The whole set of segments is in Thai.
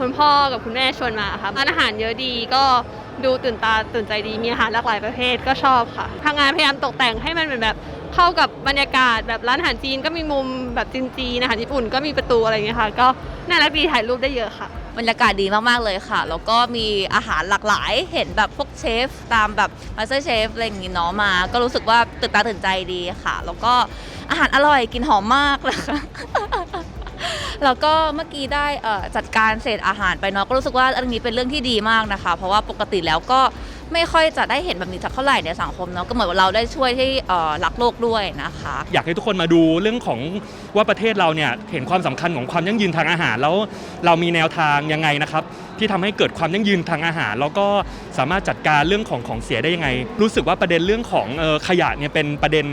คุณพ่อกับคุณแม่ชวนมาค่ะร้านอาหารเยอะดีก็ดูตื่นตาตื่นใจดีมีอาหารหลากหลายประเภทก็ชอบค่ะทางงานพยายามตกแต่งให้มันเหมือนแบบเข้ากับบรรยากาศแบบร้านอาหารจีนก็มีมุมแบบจีนๆอาหารญี่ปุ่นก็มีประตูอะไรอย่างเงี้ยค่ะ ก็น่ารักดีถ่ายรูปได้เยอะค่ะบรรยากาศดีมาก ๆ เลยค่ะ แล้วก็มีอาหารหลากหลาย เห็นแบบพวกเชฟ ตามแบบมาสเตอร์เชฟอะไรอย่างงี้เนาะมา ก็รู้สึกว่าตื่นตาตื่นใจดีค่ะ แล้วก็อาหารอร่อย กินหอมมากเลยค่ะ แล้วก็เมื่อกี้ได้จัดการเศษอาหารไปเนาะก็รู้สึกว่าอันนี้เป็นเรื่องที่ดีมากนะคะ เพราะว่าปกติแล้วก็ไม่ค่อยจะได้เห็นแบบนี้สักเท่าไหร่ในสังคมเนาะก็เหมือนว่าเราได้ช่วยให้เอ่รักโลกด้วยนะคะ อยากให้ทุกคนมาดูเรื่องของว่าประเทศเราเนี่ยเห็นความสำคัญของความยั่งยืนทางอาหาร แล้วเรามีแนวทางยังไงนะครับ ที่ทำให้เกิดความยั่งยืนทางอาหาร แล้วก็สามารถจัดการเรื่องของของเสียได้ยังไง รู้สึกว่าประเด็นเรื่องของขยะเนี่ยเป็นประเด็น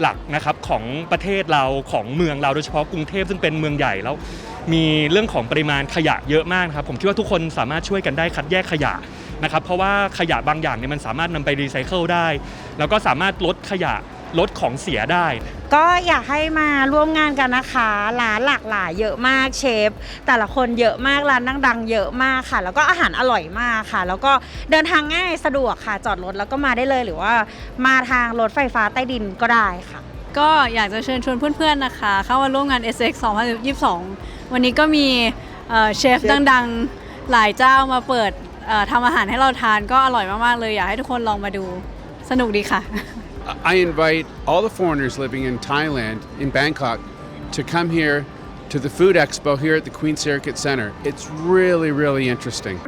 หลักนะครับของประเทศเราของเมืองเราโดยเฉพาะกรุงเทพซึ่งเป็นเมืองใหญ่แล้ว มีเรื่องของปริมาณขยะเยอะมากครับผมคิดว่าทุกคนสามารถช่วยกันได้คัดแยกขยะนะครับเพราะว่าขยะบางอย่างเนี่ยมันสามารถนำไปรีไซเคิลได้ แล้วก็สามารถลดขยะลดของเสียได้ ก็อยากให้มาร่วมงานกันนะคะร้านหลากหลายเยอะมากเชฟ แต่ละคนเยอะมากร้านดังๆเยอะมากค่ะ แล้วก็อาหารอร่อยมากค่ะ แล้วก็เดินทางง่ายสะดวกค่ะ จอดรถแล้วก็มาได้เลยหรือว่ามาทางรถไฟฟ้าใต้ดินก็ได้ค่ะ ก็อยากจะเชิญชวนเพื่อนๆนะคะ เข้ามาร่วมงาน SX 2022 วันนี้ก็มีเอ่อเชฟดังๆ หลายเจ้ามาเปิดเอ่อทำอาหารให้เราทานก็อร่อยมากๆเลยอยากให้ทุกคนลองมาดู สนุกดีค่ะ I invite all the foreigners living in Thailand, in Bangkok, to come here to the Food Expo here at the Queen Circuit Center. It's really, really interesting.